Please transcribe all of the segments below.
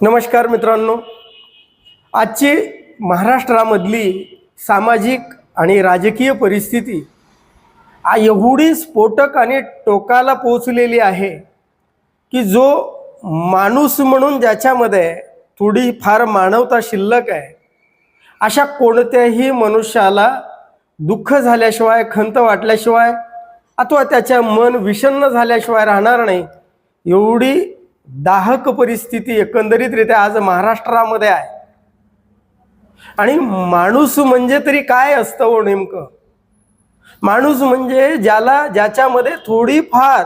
नमस्कार मित्रांनो. आजची महाराष्ट्रामधली सामाजिक आणि राजकीय परिस्थिती एवढी स्फोटक आणि टोकाला पोचलेली आहे की जो माणूस म्हणून ज्याच्यामध्ये थोडी फार मानवता शिल्लक आहे अशा कोणत्याही मनुष्याला दुःख झाल्याशिवाय खंत वाटल्याशिवाय अथवा त्याच्या मन विषन्न झाल्याशिवाय राहणार नाही एवढी दाहक परिस्थिती एकंदरीतरित्या आज महाराष्ट्रामध्ये आहे. आणि माणूस म्हणजे तरी काय असतं हो नेमकं? माणूस म्हणजे ज्याला ज्याच्यामध्ये थोडीफार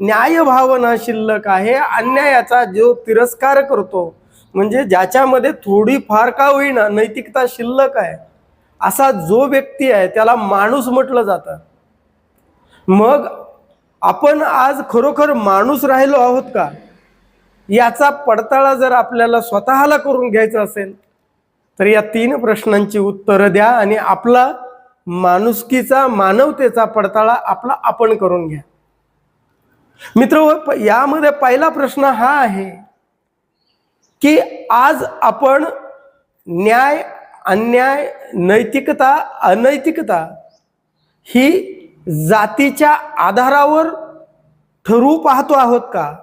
न्यायभावना शिल्लक आहे अन्यायाचा जो तिरस्कार करतो म्हणजे ज्याच्यामध्ये थोडीफार का होईना नैतिकता शिल्लक आहे असा जो व्यक्ती आहे त्याला माणूस म्हटलं जातं. मग आपण आज खरोखर माणूस राहिलो आहोत का? याचा पडताळा जर आपल्याला स्वतःला करून घ्यायचा असेल तर या तीन प्रश्नांची उत्तरं द्या आणि आपला माणुसकीचा मानवतेचा पडताळा आपला आपण करून घ्या. मित्र यामध्ये पहिला प्रश्न हा आहे की आज आपण न्याय अन्याय नैतिकता अनैतिकता ही जातीच्या आधारावर ठरवू पाहतो आहोत का?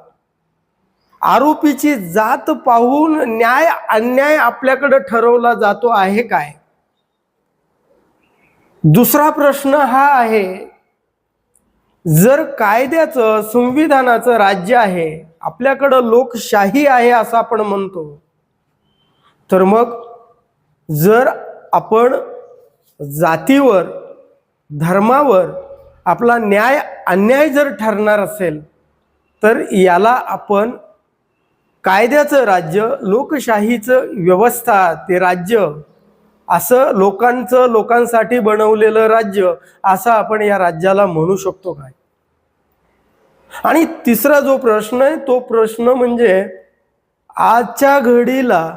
आरोपीची जात पाहून न्याय अन्याय आपल्याकडे ठरवला जातो आहे काय? दुसरा प्रश्न हा आहे जर कायद्याचं संविधानाचं राज्य आहे आपल्याकडं लोकशाही आहे असं आपण म्हणतो तर मग जर आपण जातीवर धर्मावर आपला न्याय अन्याय जर ठरणार असेल तर याला आपण कायद्याचं राज्य लोकशाहीचं व्यवस्था ते राज्य असं लोकांचं लोकांसाठी बनवलेलं राज्य असं आपण या राज्याला म्हणू शकतो काय? आणि तिसरा जो प्रश्न आहे तो प्रश्न म्हणजे आजच्या घडीला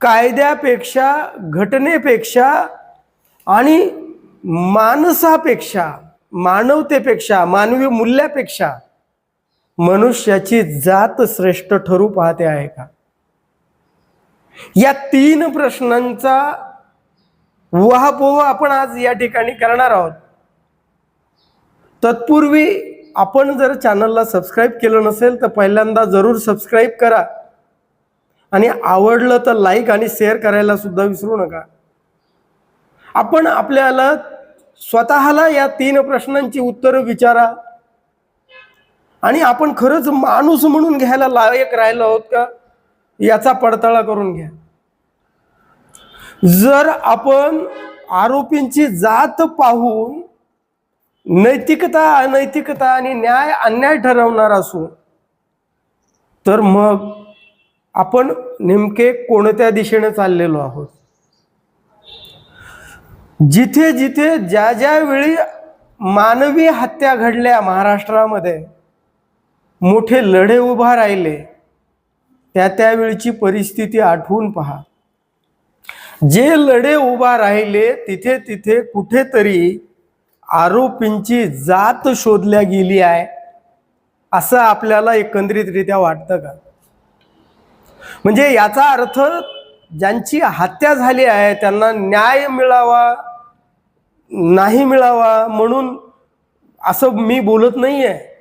कायद्यापेक्षा घटनेपेक्षा आणि माणसापेक्षा मानवतेपेक्षा मानवी मूल्यापेक्षा मनुष्याची जात श्रेष्ठ ठरू पाहते आहे का? या तीन प्रश्नांचा उहापोह आपण आज या ठिकाणी करणार आहोत. तत्पूर्वी आपण जर चॅनलला सबस्क्राईब केलं नसेल तर पहिल्यांदा जरूर सबस्क्राईब करा. आणि आवडलं तर लाईक आणि शेअर करायला सुद्धा विसरू नका. आपण आपल्याला स्वतःला या तीन प्रश्नांची उत्तरं विचारा. आणि आपण खरंच माणूस म्हणून घ्यायला लायक राहिलो आहोत का? याचा पडताळा करून घ्या. जर आपण आरोपींची जात पाहून नैतिकता अनैतिकता आणि न्याय अन्याय ठरवणार असू तर मग आपण नेमके कोणत्या दिशेने चाललेलो आहोत? जिथे जिथे ज्या ज्या वेळी मानवी हत्या घडल्या महाराष्ट्रामध्ये मोठे लढे उभा राहिले त्या त्यावेळची परिस्थिती आठवून पहा. जे लढे उभा राहिले तिथे तिथे कुठेतरी आरोपींची जात शोधल्या गेली आहे असं आपल्याला एकंदरीतरित्या वाटतं का? म्हणजे याचा अर्थ ज्यांची हत्या झाली आहे त्यांना न्याय मिळावा नाही मिळावा म्हणून असं मी बोलत नाही आहे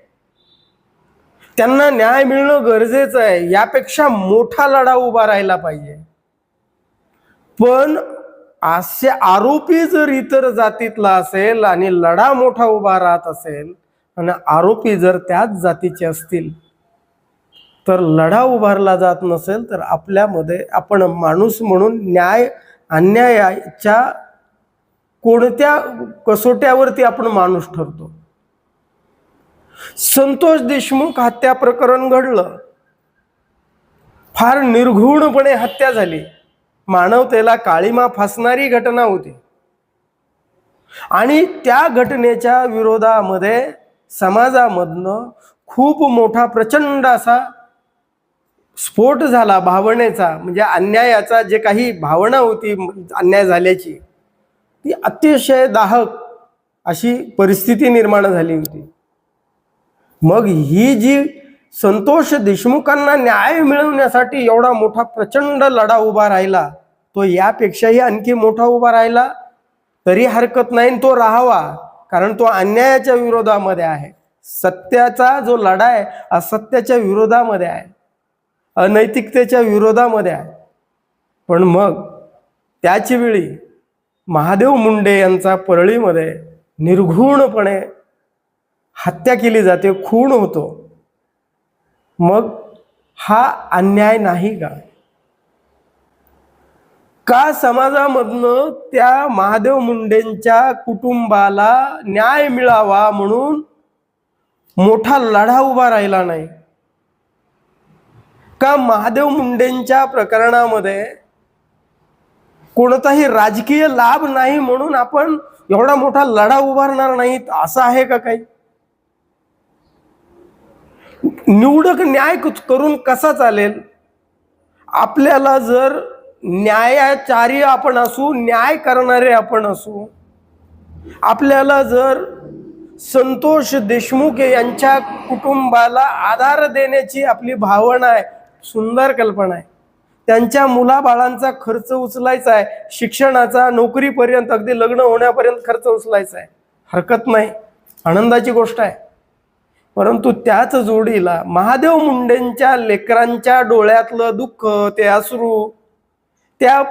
त्यांना न्याय मिळणं गरजेचं आहे यापेक्षा मोठा लढा उभा राहिला पाहिजे. पण असे आरोपी जर इतर जातीतला असेल आणि लढा मोठा उभा राहत असेल आणि आरोपी जर त्याच जातीचे असतील तर लढा उभारला जात नसेल तर आपल्यामध्ये आपण माणूस म्हणून न्याय अन्यायाच्या कोणत्या कसोट्यावरती आपण माणूस ठरतो? संतोष देशमुख हत्या प्रकरण घडलं. फार निर्घुणपणे हत्या झाली. मानवतेला काळीमा फासणारी घटना होती. आणि त्या घटनेच्या विरोधामध्ये समाजामधनं खूप मोठा प्रचंड असा स्फोट झाला भावनेचा म्हणजे अन्यायाचा जे काही भावना होती अन्याय झाल्याची ती अतिशय दाहक अशी परिस्थिती निर्माण झाली होती. मग ही जी संतोष देशमुखांना न्याय मिळवण्यासाठी एवढा मोठा प्रचंड लढा उभा राहिला तो यापेक्षाही आणखी मोठा उभा राहिला तरी हरकत नाही आणि तो राहावा कारण तो अन्यायाच्या विरोधामध्ये आहे. सत्याचा जो लढा आहे असत्याच्या विरोधामध्ये आहे. अनैतिकतेच्या विरोधामध्ये आहे. पण मग त्याच वेळी महादेव मुंडे यांचा परळीमध्ये निर्घृणपणे हत्या केली जाते खून होतो. मग हा अन्याय नाही का? का समाजामधनं त्या महादेव मुंडेंच्या कुटुंबाला न्याय मिळावा म्हणून मोठा लढा उभा राहिला नाही? का महादेव मुंडेंच्या प्रकरणामध्ये कोणताही राजकीय लाभ नाही म्हणून आपण एवढा मोठा लढा उभारणार नाहीत असं आहे का काही? निवडक न्याय करून कसा चालेल? आपल्याला जर न्यायाचार्य आपण असू न्याय करणारे आपण असू आपल्याला जर संतोष देशमुख यांच्या कुटुंबाला आधार देण्याची आपली भावना आहे सुंदर कल्पना आहे. त्यांच्या मुलाबाळांचा खर्च उचलायचा आहे. शिक्षणाचा नोकरीपर्यंत अगदी लग्न होण्यापर्यंत खर्च उचलायचा आहे. हरकत नाही. आनंदाची गोष्ट आहे. परंतु त्याच जोडीला महादेव मुंडेंच्या लेकरांच्या डोळ्यातलं दुःख ते अश्रू त्या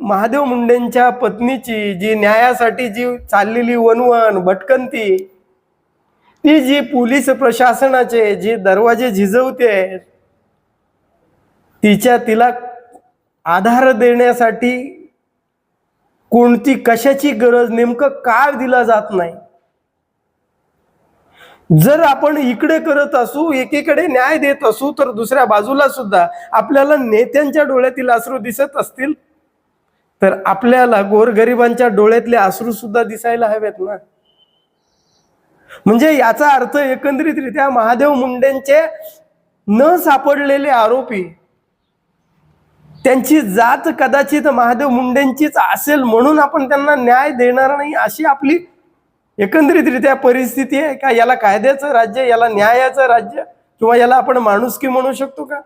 महादेव मुंडेंच्या पत्नीची जी न्यायासाठी जी चाललेली वनवन भटकंती ती जी पोलीस प्रशासनाचे जे दरवाजे झिजवते तिच्या तिला आधार देण्यासाठी कोणती कशाची गरज नेमकं काय दिला जात नाही. जर आपण इकडे करत असू एकीकडे न्याय देत असू तर दुसऱ्या बाजूला सुद्धा आपल्याला नेत्यांच्या डोळ्यातील अश्रू दिसत असतील. तर आपल्याला गोरगरिबांच्या डोळ्यातले अश्रू सुद्धा दिसायला हवेत ना. म्हणजे याचा अर्थ एकंदरीतरित्या महादेव मुंडेंचे न सापडलेले आरोपी त्यांची जात कदाचित महादेव मुंडेंचीच असेल म्हणून आपण त्यांना न्याय देणार नाही अशी आपली एकंदरीतरित्या परिस्थिती आहे का? याला कायद्याचं राज्य याला न्यायाचं राज्य किंवा याला आपण माणुसकी म्हणू शकतो का?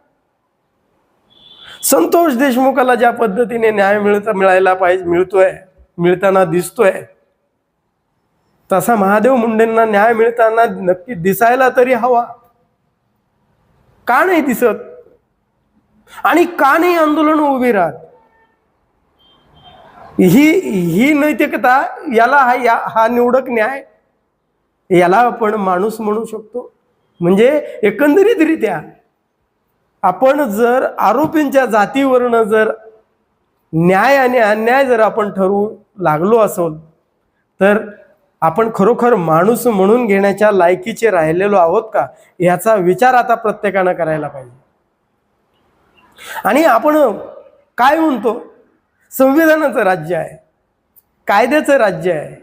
संतोष देशमुखाला ज्या पद्धतीने न्याय मिळता मिळायला पाहिजे मिळतोय मिळताना दिसतोय तसा महादेव मुंडेंना न्याय मिळताना नक्की दिसायला तरी हवा. का नाही दिसत? आणि का नाही आंदोलन उभी राहत? ही ही नैतिकता याला हा या हा निवडक न्याय याला आपण माणूस म्हणू शकतो. म्हणजे एकंदरीतरित्या आपण जर आरोपींच्या जातीवरनं जर न्याय आणि अन्याय जर आपण ठरवू लागलो असोल तर आपण खरोखर माणूस म्हणून घेण्याच्या लायकीचे राहिलेलो आहोत का? याचा विचार आता प्रत्येकानं करायला पाहिजे. आणि आपण काय म्हणतो? संविधानाचं राज्य आहे. कायद्याचं राज्य आहे.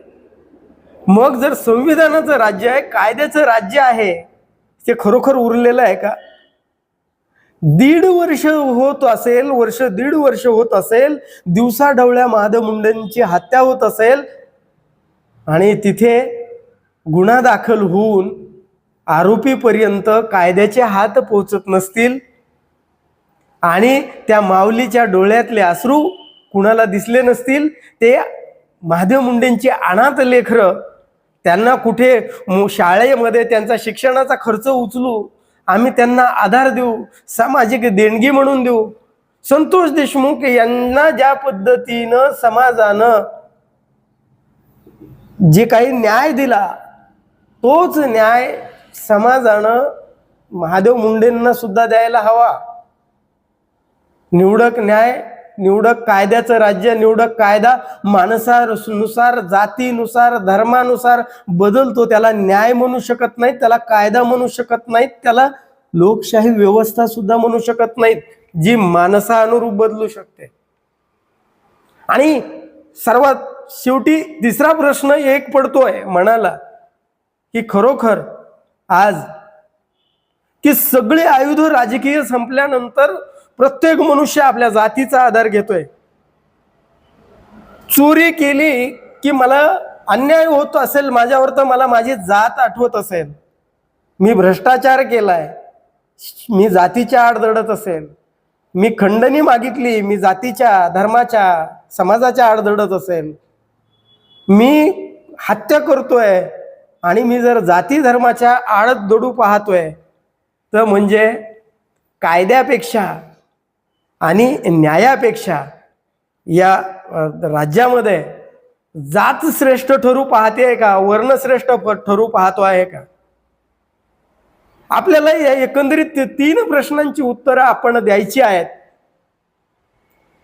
मग जर संविधानाचं राज्य आहे कायद्याचं राज्य आहे ते खरोखर उरलेलं आहे का? दीड वर्ष होत असेल वर्ष दीड वर्ष होत असेल दिवसा ढवळ्या महादेव मुंडेंची हत्या होत असेल आणि तिथे गुन्हा दाखल होऊन आरोपीपर्यंत कायद्याचे हात पोचत नसतील आणि त्या माऊलीच्या डोळ्यातले अश्रू कुणाला दिसले नसतील ते महादेव मुंडेंची अनाथ लेखरं त्यांना कुठे शाळेमध्ये त्यांचा शिक्षणाचा खर्च उचलू आम्ही त्यांना आधार देऊ सामाजिक देणगी म्हणून देऊ. संतोष देशमुख यांना ज्या पद्धतीनं समाजानं जे काही न्याय दिला तोच न्याय समाजानं महादेव मुंडेंना सुद्धा द्यायला हवा. निवडक न्याय निवडक कायद्याचं राज्य निवडक कायदा माणसानुसार जातीनुसार धर्मानुसार बदलतो. त्याला न्याय म्हणू शकत नाहीत त्याला कायदा म्हणू शकत नाहीत त्याला लोकशाही व्यवस्था सुद्धा म्हणू शकत नाहीत जी माणसानुरूप बदलू शकते. आणि सर्वात शेवटी तिसरा प्रश्न एक पडतोय मनाला की खरोखर आज की सगळे आयुध राजकीय संपल्यानंतर प्रत्येक मनुष्य आपल्या जातीचा आधार घेतोय. चोरी केली की मला अन्याय होत असेल माझ्यावर तर मला माझी जात आठवत असेल. मी भ्रष्टाचार केलाय मी जातीच्या आड दडत असेल. मी खंडणी मागितली मी जातीच्या धर्माच्या समाजाच्या आड दडत असेल. मी हत्या करतोय आणि मी जर जाती धर्माच्या आडत दडू पाहतोय तर म्हणजे कायद्यापेक्षा आणि न्यायापेक्षा या राज्यामध्ये जात श्रेष्ठ ठरू पाहते आहे का वर्णश्रेष्ठ ठरू पाहतो आहे का? आपल्याला या एकंदरीत तीन प्रश्नांची उत्तरं आपण द्यायची आहेत.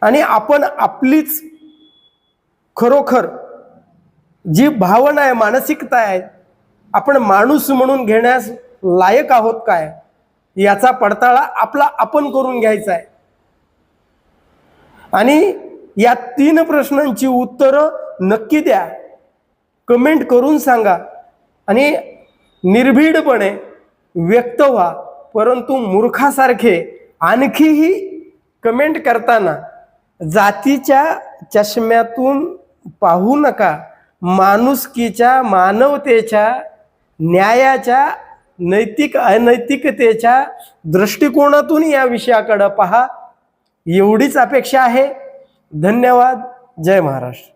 आणि आपण आपलीच खरोखर जी भावना आहे मानसिकता आहे आपण माणूस म्हणून घेण्यास लायक आहोत काय? याचा पडताळा आपला आपण करून घ्यायचा आहे. आणि या तीन प्रश्नांची उत्तरं नक्की द्या. कमेंट करून सांगा आणि निर्भीडपणे व्यक्त व्हा. परंतु मूर्खासारखे आणखीही कमेंट करताना जातीच्या चष्म्यातून पाहू नका. माणुसकीच्या मानवतेच्या न्यायाच्या नैतिक अनैतिकतेच्या दृष्टिकोनातून या विषयाकडं पहा. एवढीच अपेक्षा आहे. धन्यवाद. जय महाराष्ट्र.